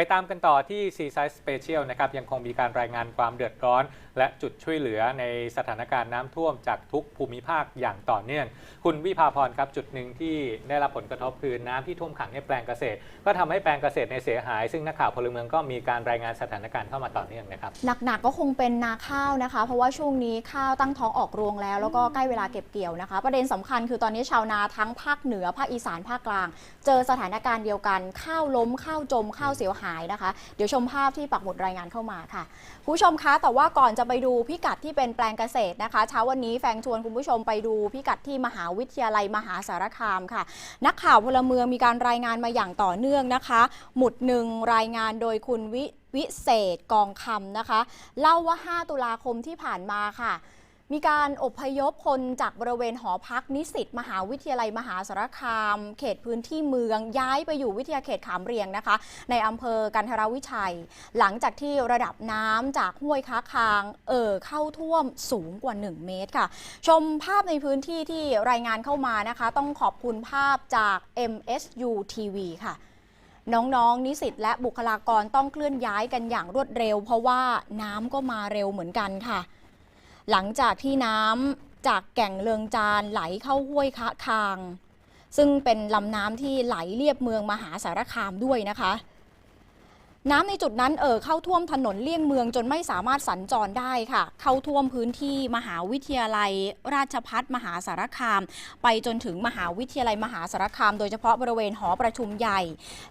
ไปตามกันต่อที่ Seaside Special นะครับ ยังคงมีการรายงานความเดือดร้อน และจุดช่วยเหลือในสถานการณ์น้ำท่วมจากทุกภูมิภาคอย่างต่อเนื่อง คุณวิภาพรครับ จุดหนึ่งที่ได้รับผลกระทบคือน้ำที่ท่วมขังในแปลงเกษตร ก็ทำให้แปลงเกษตรในเสียหาย ซึ่งนักข่าวพลเมืองก็มีการรายงานสถานการณ์เข้ามาต่อเนื่องนะครับหนักๆก็คงเป็นนาข้าวนะคะ เพราะว่าช่วงนี้ข้าวตั้งท้องออกรวงแล้ว แล้วก็ใกล้เวลาเก็บเกี่ยวนะคะ ประเด็นสำคัญคือตอนนี้ชาวนาทั้งภาคเหนือภาคอีสานภาคกลาง เจอสถานการณ์เดียวกันข้าวล้มข้าวจมข้าวเสียหายนะคะ เดี๋ยวชมภาพที่ปักหมุดรายงานเข้ามาค่ะคุณผู้ชมคะแต่ว่าก่อนจะไปดูพิกัดที่เป็นแปลงเกษตรนะคะเช้าวันนี้แฟงชวนคุณผู้ชมไปดูพิกัดที่มหาวิทยาลัยมหาสารคามค่ะ นักข่าวพลเมืองมีการรายงานมาอย่างต่อเนื่องนะคะ หมุดหนึ่งรายงานโดยคุณวิวิเศษกองคำนะคะ เล่าว่า 5 ตุลาคมที่ผ่านมาค่ะ มีการอพยพคนจากบริเวณหอพักนิสิตมหาวิทยาลัยมหาสารคาม เขตพื้นที่เมืองย้ายไปอยู่วิทยาเขตขามเรียงนะคะ ในอำเภอกันทรวิชัย หลังจากที่ระดับน้ำจากห้วยค้าคางเอ่อเข้าท่วมสูงกว่า 1 เมตรค่ะ ชมภาพในพื้นที่ที่รายงานเข้ามานะคะ ต้องขอบคุณภาพจาก MSU TV ค่ะน้องๆนิสิตและบุคลากรต้องเคลื่อนย้ายกันอย่างรวดเร็ว เพราะว่าน้ำก็มาเร็วเหมือนกันค่ะ หลังจากที่น้ำจากแก่งเลืองจานไหลเข้าห้วยคะคาง ซึ่งเป็นลำน้ำที่ไหลเลียบเมืองมหาสารคามด้วยนะคะ น้ำในจุดนั้นเอ่อเข้าท่วมถนนเลี่ยงเมืองจนไม่สามารถสัญจรได้ค่ะ เข้าท่วมพื้นที่มหาวิทยาลัย ราชพัฒมหาสารคาม ไปจนถึงมหาวิทยาลัยมหาสารคาม โดยเฉพาะบริเวณหอประชุมใหญ่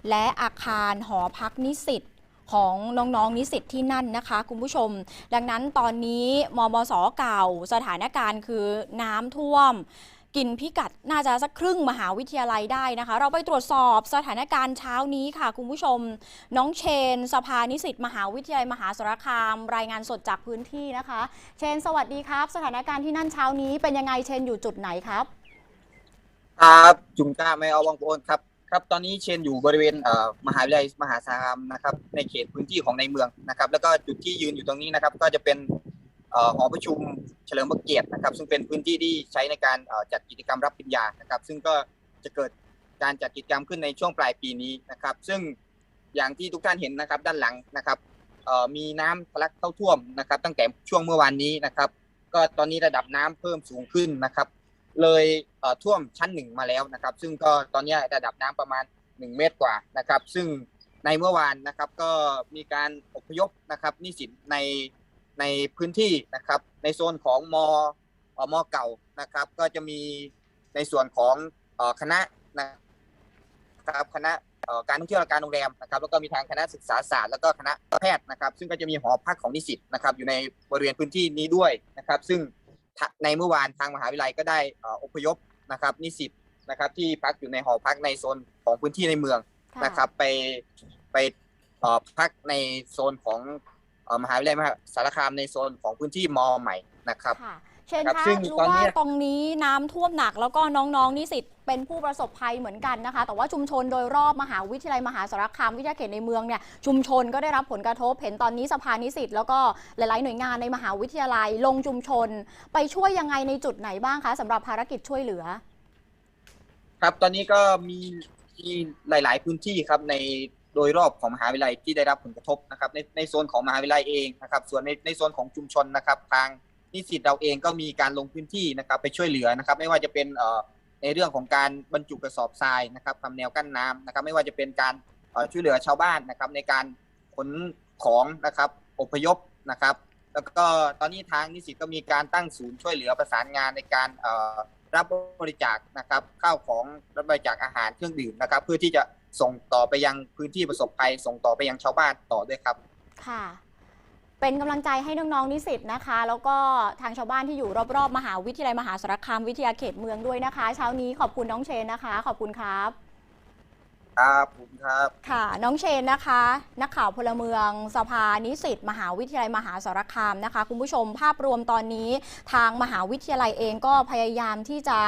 และอาคารหอพักนิสิต ของน้องๆนิสิตที่นั่นนะคะ คุณผู้ชม ดังนั้นตอนนี้มมสเก่าสถานการณ์คือน้ำท่วมกินพิกัดน่าจะสักครึ่งมหาวิทยาลัยได้นะคะ เราไปตรวจสอบสถานการณ์เช้านี้ค่ะ คุณผู้ชม น้องเชน สภานิสิตมหาวิทยาลัยมหาสารคาม รายงานสดจากพื้นที่นะคะ เชน สวัสดีครับ สถานการณ์ที่นั่นเช้านี้เป็นยังไงเชนอยู่จุดไหนครับ ครับ จุงก้าไม่เอาวังโอนครับ ครับตอนนี้เชนอยู่บริเวณมหาวิทยาลัยมหาสารคามนะครับ ในเขตพื้นที่ของในเมืองนะครับ แล้วก็จุดที่ยืนอยู่ตรงนี้นะครับ ก็จะเป็นหอประชุมเฉลิมพระเกียรตินะครับ ซึ่งเป็นพื้นที่ที่ใช้ในการจัดกิจกรรมรับปริญญานะครับ ซึ่งก็จะเกิดการจัดกิจกรรมขึ้นในช่วงปลายปีนี้นะครับ ซึ่งอย่างที่ทุกท่านเห็นนะครับด้านหลังนะครับมีน้ำทะลักเข้าท่วมนะครับ ตั้งแต่ช่วงเมื่อวานนี้นะครับ ก็ตอนนี้ระดับน้ำเพิ่มสูงขึ้นนะครับ เลยเท่วมชั้นหนึ่งมาแล้วนะครับ ซึ่งก็ตอนนี้ระดับน้ำประมาณ 1 เมตรกว่านะครับ ซึ่งในเมื่อวานนะครับก็มีการอพยพนะครับนิสิตในในพื้นที่นะครับในโซนของมอ่อมเก่านะครับ ก็จะมีในส่วนของคณะนะครับคณะการท่องเที่ยวและการโรงแรมนะครับแล้วก็มีทางคณะศึกษาศาสตร์แล้วก็คณะแพทย์นะครับ ซึ่งก็จะมีหอพักของนิสิตนะครับอยู่ในบริเวณพื้นที่นี้ด้วยนะครับ ซึ่ง ในเมื่อวานทางมหาวิทยาลัยก็ได้เอ่ออพยพนะครับ นิสิตนะครับที่พักอยู่ในหอพักในโซนของพื้นที่ในเมืองนะครับ ไปไปเอ่อพักในโซนของเอ่อมหาวิทยาลัยมหาสารคามในโซนของพื้นที่มอใหม่นะครับค่ะ เชนครับคะซึ่งรู้ตอนนี้ว่าตรงนี้น้ำท่วมหนักแล้วก็น้องๆนิสิตเป็นผู้ประสบภัยเหมือนกันนะคะ แต่ว่าชุมชนโดยรอบมหาวิทยาลัยมหาสารคามวิทยาเขตในเมืองเนี่ยชุมชนก็ได้รับผลกระทบเห็นตอนนี้สภานิสิตแล้วก็หลายๆหน่วยงานในมหาวิทยาลัยลงชุมชน ไปช่วยยังไงในจุดไหนบ้างคะสำหรับภารกิจช่วยเหลือ ครับตอนนี้ก็มีมีหลาย ๆ พื้นที่ครับในโดยรอบของมหาวิทยาลัยที่ได้รับผลกระทบนะครับ ในในโซนของมหาวิทยาลัยเองนะครับ ส่วนในในโซนของชุมชนนะครับทาง นิสิตเราเองก็มีการลงพื้นที่นะครับไปช่วยเหลือนะครับ ไม่ว่าจะเป็นในเรื่องของการบรรจุกระสอบทรายนะครับทำแนวกั้นน้ำนะครับ ไม่ว่าจะเป็นการช่วยเหลือชาวบ้านนะครับ ในการขนของนะครับอพยพนะครับ แล้วก็ตอนนี้ทางนิสิตก็มีการตั้งศูนย์ช่วยเหลือประสานงานในการรับบริจาคนะครับข้าวของรับบริจาคอาหารเครื่องดื่มนะครับ เพื่อที่จะส่งต่อไปยังพื้นที่ประสบภัย ส่งต่อไปยังชาวบ้านต่อด้วยครับ ค่ะ เป็นกำลังใจให้น้องๆนิสิตนะคะ แล้วก็ทางชาวบ้านที่อยู่รอบๆ มหาวิทยาลัยมหาสารคามวิทยาเขตเมืองด้วยนะคะ เช้านี้ขอบคุณน้องเชนนะคะ ขอบคุณครับ ครับผมครับ ค่ะ น้องเชนนะคะ นักข่าวพลเมืองสภานิสิตมหาวิทยาลัยมหาสารคามนะคะ คุณผู้ชมภาพรวมตอนนี้ทางมหาวิทยาลัยเองก็พยายามที่จะ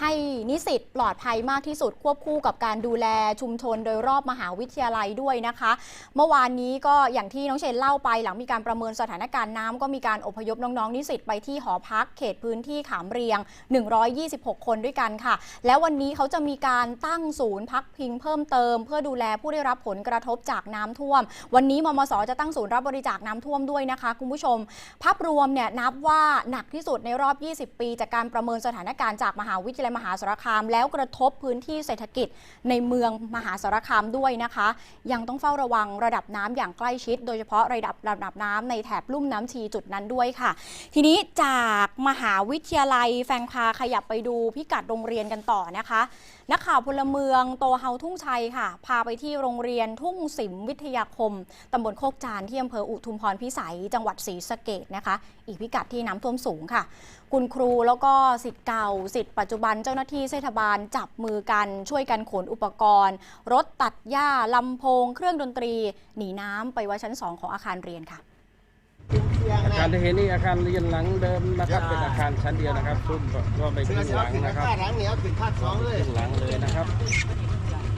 ให้นิสิตปลอดภัยมากที่สุดควบคู่กับการดูแลชุมชนโดยรอบมหาวิทยาลัยด้วยนะคะ เมื่อวานนี้ก็อย่างที่น้องเชนเล่าไปหลังมีการประเมินสถานการณ์น้ำก็มีการอพยพน้องๆนิสิตไปที่หอพักเขตพื้นที่ขามเรียง 126 คนด้วยกันค่ะ แล้ววันนี้เขาจะมีการตั้งศูนย์พักพิงเพิ่มเติมติม เพื่อดูแลผู้ได้รับผลกระทบจากน้ำท่วม วันนี้มมสจะตั้งศูนย์รับบริจาคน้ำท่วมด้วยนะคะคุณผู้ชม ภาพรวมเนี่ยนับว่าหนักที่สุดในรอบ 20 ปี จากการประเมินสถานการณ์จากมหาวิทยาลัยมหาสารคาม แล้วกระทบพื้นที่เศรษฐกิจในเมืองมหาสารคามด้วยนะคะ ยังต้องเฝ้าระวังระดับน้ำอย่างใกล้ชิด โดยเฉพาะระดับระดับน้ำในแถบลุ่มน้ำชีจุดนั้นด้วยค่ะ ทีนี้จากมหาวิทยาลัยแฟงพาขยับไปดูพิกัดโรงเรียนกันต่อนะคะ นักข่าวพลเมืองโตเฮาทุ่งชัยค่ะ พาไปที่โรงเรียนทุ่งสิมวิทยาคมตำบลโคกจานที่อำเภออุทุมพรพิสัย จังหวัดศรีสะเกดนะคะ อีกพิกัดที่น้ำท่วมสูงค่ะ คุณครูแล้วก็สิทธิ์เก่าสิทธิ์ปัจจุบันเจ้าหน้าที่เทศบาลจับมือกันช่วยกันขนอุปกรณ์ รถตัดหญ้าลำโพง เครื่องดนตรี หนีน้ำไปไว้ชั้น 2 ของอาคารเรียนค่ะ อาคารที่เห็นนี่อาคารเรียนหลังเดิมนะครับเป็นอาคารชั้นเดียวนะครับซุ่มก็ไปครึ่งหลังนะครับหลังเหนียวถึงคาดสองเลยครึ่งหลังเลยนะครับ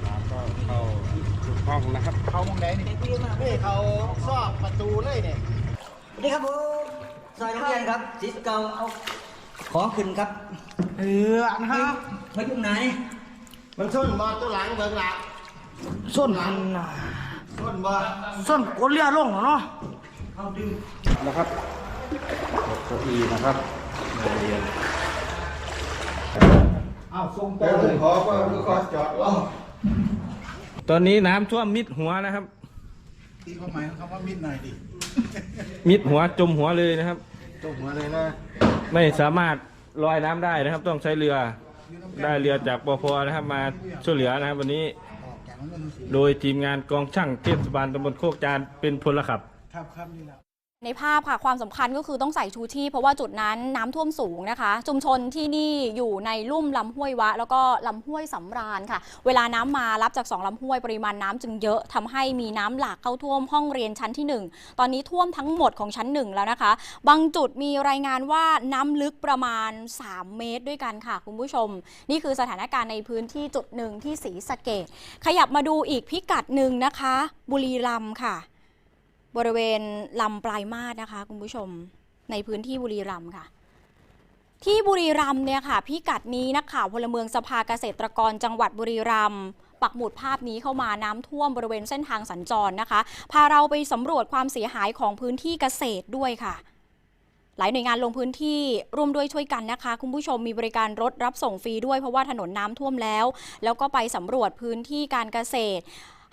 น้ำก็เข้าทุกห้องนะครับ เขามองไหนนี่นี่เขาซอกประตูเลยเนี่ยสวัสดีครับผมซอยโรงเรียนครับจิตเก่าเอาของขึ้นครับเอออันฮะมายุ่งไหนมันส้นบอตัวหลังเบิ่งหลังส้นอันน่ะส้นบอส้นกดเลียลงเหรอเนาะ นะครับเก้าอี้นะครับในเรียนอ้าวทรงตัวเลยขอว่าลูกขอจอดรอตอนนี้น้ำท่วมมิดหัวนะครับตีความหมายของคำว่ามิดหน่อยดิมิดหัวจมหัวเลยนะครับจบหัวเลยนะ ไม่สามารถลอยน้ำได้นะครับ ต้องใช้เรือได้เรือจากปพนะครับ มาช่วยเหลือนะครับ วันนี้ออกจากนั้นสิโดยทีมงานกองช่างเทศบาลตำบลโคกจานเป็นพลขับ ครับครับนี่แหละ ในภาพค่ะความสำคัญก็คือต้องใส่ชูชีพเพราะว่าจุดนั้นน้ำท่วมสูงนะคะ ชุมชนที่นี่อยู่ในลุ่มลำห้วยวะ แล้วก็ลำห้วยสำราญค่ะ เวลาน้ำมารับจากสองลำห้วยปริมาณน้ำจึงเยอะทำให้มีน้ำหลากเข้าท่วมห้องเรียนชั้นที่1ตอนนี้ท่วมทั้งหมดของชั้น1แล้วนะคะ บางจุดมีรายงานว่าน้ำลึกประมาณ 3 เมตรด้วยกันค่ะคุณผู้ชม นี่คือสถานการณ์ในพื้นที่จุดหนึ่งที่ศรีสะเกดขยับมาดูอีกพิกัดหนึ่งนะคะ บุรีรัมย์ค่ะ บริเวณลำปลายมาศนะคะคุณผู้ชมในพื้นที่บุรีรัมย์ค่ะ ที่บุรีรัมย์เนี่ยค่ะพิกัดนี้นักข่าวพลเมืองสภาเกษตรกรจังหวัดบุรีรัมย์ปักหมุดภาพนี้เข้ามาน้ำท่วมบริเวณเส้นทางสัญจรนะคะ พาเราไปสำรวจความเสียหายของพื้นที่เกษตรด้วยค่ะ หลายหน่วยงานลงพื้นที่ร่วมด้วยช่วยกันนะคะ คุณผู้ชมมีบริการรถรับส่งฟรีด้วยเพราะว่าถนนน้ำท่วมแล้ว แล้วก็ไปสำรวจพื้นที่การเกษตร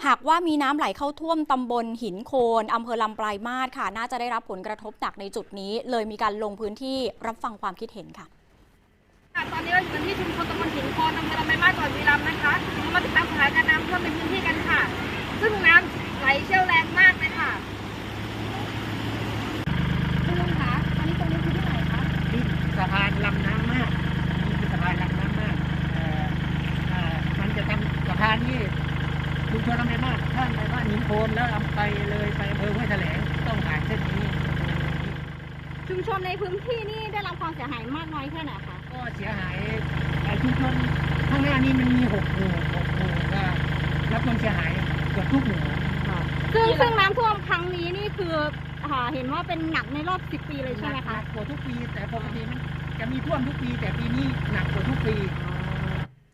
หากว่ามีน้ำไหลเข้าท่วมตำบลหินโคนอำเภอลำปลายมาศค่ะ น่าจะได้รับผลกระทบหนักในจุดนี้ เลยมีการลงพื้นที่รับฟังความคิดเห็นค่ะค่ะตอนนี้เราอยู่กันที่ชุมชนตำบลหินโคนอำเภอลำปลายมาสจังหวัดบุรีรัมย์นะคะเรามาติดตามสถานการณ์น้ำท่วมในพื้นที่กันค่ะ ซึ่งน้ำไหลเชี่ยวแรงมากเลยค่ะคุณลุงคะอันนี้ตรงนี้คือที่ไหนคะที่สะพานลำน้ำมากนี่คือสะพานลำน้ำมากเอ่อเอ่อมันจะทำสะพานที่ชุมชนลำไยมากข้ามไปบ้านหิน โคนแล้วเอาไปเลยไปอำเภอห้วยแถลงต้องผ่านเส้นนี้ชุมชนในพื้นที่นี่ได้รับความเสียหายมากน้อยแค่ไหนคะก็เสียหายเอ่อชุมชนข้างหน้านี้มันมีหกหมู่หกหมู่ก็รับความเสียหายเกือบทุกหมู่ซึ่งซึ่งน้ำท่วมครั้งนี้นี่คืออ่าเห็นว่าเป็นหนักในรอบ10ปีเลยใช่ไหมหคะนักกว่าทุกปี แต่ปกติมันจะมีท่วมทุกปี แต่ปีนี้หนักกว่าทุกปี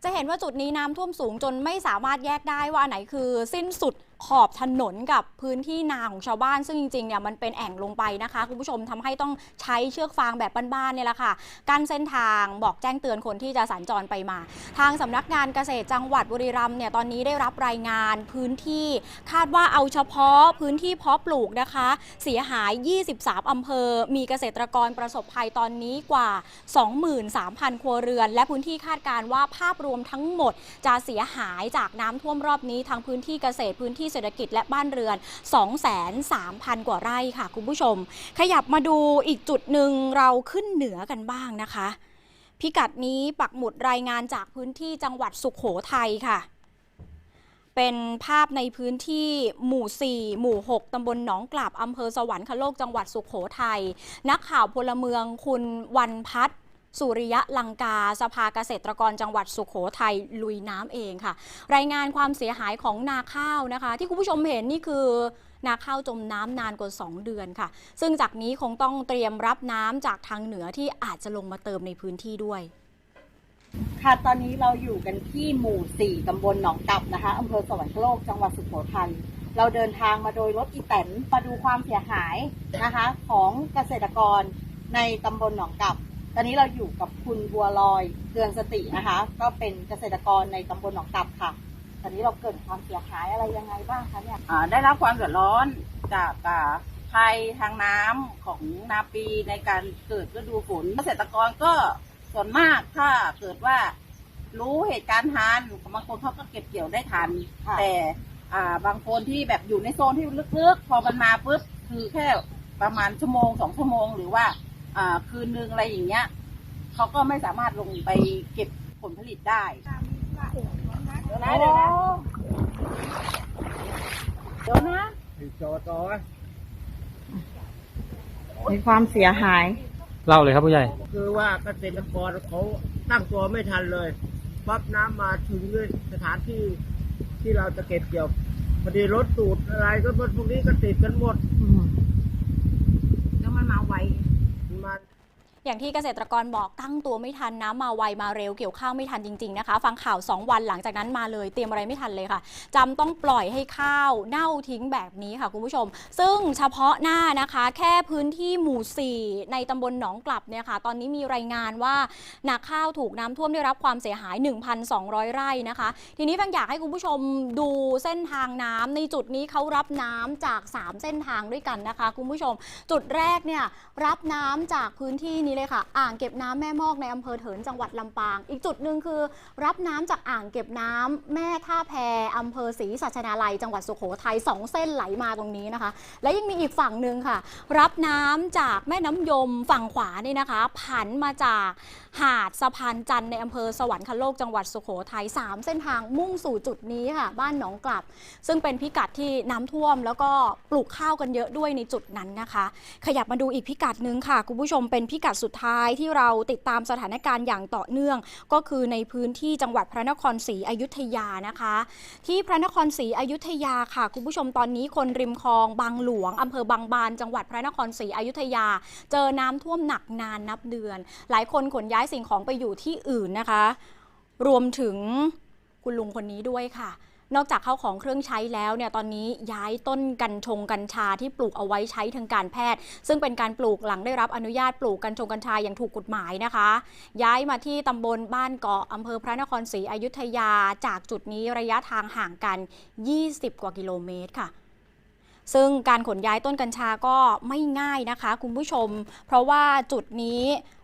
จะเห็นว่าจุดนี้น้ำท่วมสูงจนไม่สามารถแยกได้ว่าอันไหนคือสิ้นสุด ขอบถนนกับพื้นที่นาของชาวบ้าน ซึ่งจริงๆเนี่ยมันเป็นแอ่งลงไปนะคะ คุณผู้ชมทำให้ต้องใช้เชือกฟางแบบบ้านๆเนี่ยแหละค่ะกั้นเส้นทางบอกแจ้งเตือนคนที่จะสัญจรไปมา ทางสำนักงานเกษตรจังหวัดบุรีรัมย์เนี่ยตอนนี้ได้รับรายงานพื้นที่คาดว่าเอาเฉพาะพื้นที่เพาะปลูกนะคะ เสียหาย 23อำเภอ มีเกษตรกรประสบภัยตอนนี้กว่า 23,000 ครัวเรือน และพื้นที่คาดการว่าภาพรวมทั้งหมด จะเสียหายจากน้ำท่วมรอบนี้ทั้งพื้นที่เกษตรพื้นที่เศรษฐกิจและบ้านเรือน 23,000 กว่าไร่ค่ะ คุณผู้ชม ขยับมาดูอีกจุดหนึ่งเราขึ้นเหนือกันบ้างนะคะ พิกัดนี้ปักหมุดรายงานจากพื้นที่จังหวัดสุขโขทัยค่ะเป็นภาพในพื้นที่หมู่ 4 หมู่ 6 ตำบลหนองกลับ อำเภอสวรรคโลก จังหวัดสุขโขทัย นักข่าวพลเมืองคุณวันพัฒน์ สุริยะลังกา สภาเกษตรกรจังหวัดสุขโขทัยลุยน้ำเองค่ะ รายงานความเสียหายของนาข้าวนะคะ ที่คุณผู้ชมเห็นนี่คือนาข้าวจมน้ำนานกว่า 2 เดือนค่ะ ซึ่งจากนี้คงต้องเตรียมรับน้ำจากทางเหนือที่อาจจะลงมาเติมในพื้นที่ด้วย ค่ะตอนนี้เราอยู่กันที่หมู่ 4ตำบลหนองกับนะคะอำเภอสวรรคโลกจังหวัดสุโขทัยเราเดินทางมาโดยรถอีแตนมาดูความเสียหายนะคะ ของเกษตรกรในตำบลหนองกับ ตอนนี้เราอยู่กับคุณบัวลอยเตือนสตินะคะ ก็เป็นเกษตรกรในตำบลหนองกับค่ะ ตอนนี้เราเกิดความเสียหายอะไรยังไงบ้างคะเนี่ยอ่าได้รับความเดือดร้อนจากอ่าภัยทางน้ำของนาปีในการเกิดฤดูฝนเกษตรกรก็ส่วนมากถ้าเกิดว่ารู้เหตุการณ์ทันบางคนเขาก็เก็บเกี่ยวได้ทัน ค่ะแต่อ่าบางคนที่แบบอยู่ในโซนที่ลึกๆ พอมันมาปุ๊บคือแค่ประมาณชั่วโมงสองชั่วโมง หรือว่าอ่า คืนนึงอะไรอย่างเงี้ยเขาก็ไม่สามารถลงไปเก็บผลผลิตได้เดี๋ยวนะเดี๋ยวนะเดี๋ยวนะจอต่อมีความเสียหาย เล่าเลยครับผู้ใหญ่ คือว่าเกษตรกรเขาตั้งตัวไม่ทันเลยปั๊บน้ำมาถึงเลยสถานที่ที่เราจะเก็บเกี่ยวพอดีรถตูดอะไรก็พวกนี้ก็ติดกันหมดแล้วมันมาไว มัน อย่างที่เกษตรกรบอกตั้งตัวไม่ทันน้ำมาไวมาเร็วเกี่ยวข้าวไม่ทันจริงๆนะคะ ฟังข่าว 2 วันหลังจากนั้นมาเลยเตรียมอะไรไม่ทันเลยค่ะจำต้องปล่อยให้ข้าวเน่าทิ้งแบบนี้ค่ะคุณผู้ชม ซึ่งเฉพาะหน้านะคะ แค่พื้นที่หมู่ 4 ในตำบลหนองกลับเนี่ยค่ะ ตอนนี้มีรายงานว่านาข้าวถูกน้ำท่วมได้รับความเสียหาย 1,200 ไร่นะคะ ทีนี้ฟังอยากให้คุณผู้ชมดูเส้นทางน้ำในจุดนี้เขารับน้ำจาก 3 เส้นทางด้วยกันนะคะ คุณผู้ชม จุดแรกเนี่ยรับน้ำจากพื้นที่นี้เลยค่ะ อ่างเก็บน้ำแม่มอกในอำเภอเถินจังหวัดลำปาง อีกจุดหนึ่งคือ รับน้ำจากอ่างเก็บน้ำแม่ท่าแพอำเภอศรีสัชนาลัย จังหวัดสุโขทัยสองเส้นไหลมาตรงนี้นะคะ และยังมีอีกฝั่งหนึ่งค่ะ รับน้ำจากแม่น้ำยมฝั่งขวานี่นะคะ ผันมาจากหาดสะพานจันทร์ในอำเภอสวรรคโลกจังหวัดสุโขทัยสามเส้นทางมุ่งสู่จุดนี้ค่ะ บ้านหนองกลับ ซึ่งเป็นพิกัดที่น้ำท่วม แล้วก็ปลูกข้าวกันเยอะด้วยในจุดนั้นนะคะ ขยับมาดูอีกพิกัดหนึ่งค่ะคุณผู้ชมเป็นพิกัดสุดท้ายที่เราติดตามสถานการณ์อย่างต่อเนื่อง ก็คือในพื้นที่จังหวัดพระนครศรีอยุธยานะคะ ที่พระนครศรีอยุธยาค่ะคุณผู้ชมตอนนี้คนริมคลองบางหลวงอำเภอบางบาน จังหวัดพระนครศรีอยุธยา เจอน้ำท่วมหนักนานนับเดือน หลายคนขนย้ายสิ่งของไปอยู่ที่อื่นนะคะ รวมถึงคุณลุงคนนี้ด้วยค่ะ นอกจากเข้าของเครื่องใช้แล้วเนี่ยตอนนี้ย้ายต้นกัญชงกัญชาที่ปลูกเอาไว้ใช้ทางการแพทย์ ซึ่งเป็นการปลูกหลังได้รับอนุญาตปลูกกัญชงกัญชาอย่างถูกกฎหมายนะคะ ย้ายมาที่ตำบลบ้านเกาะอำเภอพระนครศรีอยุธยาจากจุดนี้ระยะทางห่างกัน 20 กว่ากิโลเมตรค่ะซึ่งการขนย้ายต้นกัญชาก็ไม่ง่ายนะคะ คุณผู้ชม เพราะว่าจุดนี้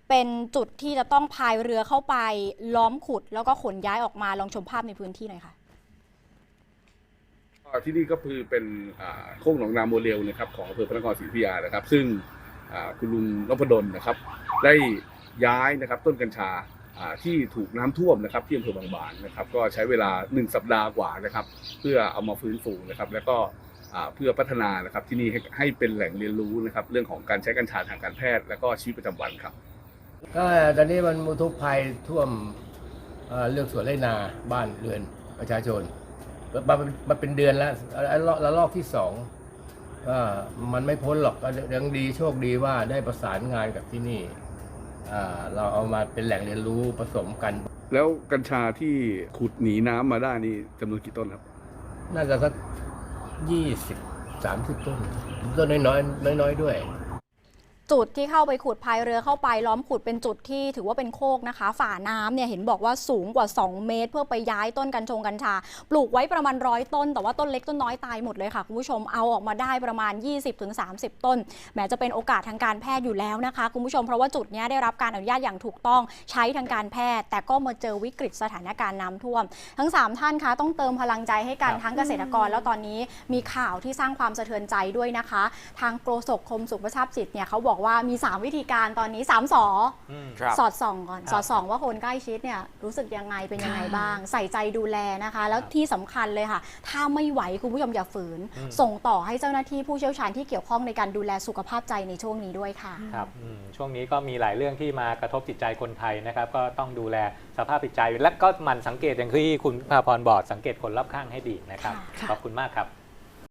เป็นจุดที่จะต้องพายเรือเข้าไปล้อมขุด แล้วก็ขนย้ายออกมาลองชมภาพในพื้นที่หน่อยค่ะ ที่นี่ก็คือเป็นโค้งหนองนาโมเรลนะครับของอำเภอพระนครศรีอยุธยานะครับ ซึ่งคุณลุงนพดลนะครับ ได้ย้ายนะครับต้นกัญชาที่ถูกน้ำท่วมนะครับที่อำเภอบางบานนะครับ ก็ใช้เวลา 1 สัปดาห์กว่านะครับ เพื่อเอามาฟื้นฟูนะครับ แล้วก็เพื่อพัฒนานะครับที่นี่ให้ใหเป็นแหล่งเรียนรู้นะครับ เรื่องของการใช้กัญชาทางการแพทย์ และก็ชีวิตประจำวันครับก็ตอนนี้มันมุทุกภัยท่วมเรื่องสวนไรนาบ้านเรือนประชาชน มาเป็นมาเป็นเดือนแล้วแล้วแล้วลอกที่สองก็มันไม่พ้นหรอกก็ยังดีโชคดีว่าได้ประสานงานกับที่นี่อ่าเราเอามาเป็นแหล่งเรียนรู้ผสมกัน แล้วกัญชาที่ขุดหนีน้ำมาได้นี่จำนวนกี่ต้นครับ น่าจะสักยี่สิบสามสิบต้น ต้นน้อยๆน้อยๆด้วย จุดที่เข้าไปขุดพายเรือเข้าไปล้อมขุดเป็นจุดที่ถือว่าเป็นโคกนะคะ ฝ่าน้ำเนี่ยเห็นบอกว่าสูงกว่า 2 เมตร เพื่อไปย้ายต้นกัญชงกัญชา ปลูกไว้ประมาณร้อยต้น แต่ว่าต้นเล็กต้นน้อยตายหมดเลยค่ะคุณผู้ชมเอาออกมาได้ประมาณ 20-30 ต้นแม้จะเป็นโอกาสทางการแพทย์อยู่แล้วนะคะคุณผู้ชมเพราะว่าจุดเนี้ยได้รับการอนุญาตอย่างถูกต้องใช้ทางการแพทย์ แต่ก็มาเจอวิกฤตสถานการณ์น้ำท่วม ทั้ง 3 ท่านคะต้องเติมพลังใจให้กันครับทั้งเกษตรกร แล้วตอนนี้มีข่าวที่สร้างความสะเทือนใจด้วยนะคะ ทางโฆษกคมสุขประชาจิตเนี่ยเขาบอกว่ามี 3 วิธีการตอนนี้3สออืมสอดส่องก่อน ครับสอดส่องว่าคนใกล้ชิดเนี่ยรู้สึกยังไงเป็นยังไงบ้าง ใส่ใจดูแลนะคะ แล้วที่สำคัญเลยค่ะ ถ้าไม่ไหวคุณผู้ชมอย่าฝืน อืม ส่งต่อให้เจ้าหน้าที่ผู้เชี่ยวชาญที่เกี่ยวข้องในการดูแลสุขภาพใจในช่วงนี้ด้วยค่ะ ครับอืมช่วงนี้ก็มีหลายเรื่องที่มากระทบจิตใจคนไทยนะครับ ก็ต้องดูแลสภาพจิตใจ และก็หมันสังเกตอย่างที่คุณพาพรบอกสังเกตคนรอบข้างให้ดีนะครับ ค่ะ ขอบคุณมากครับ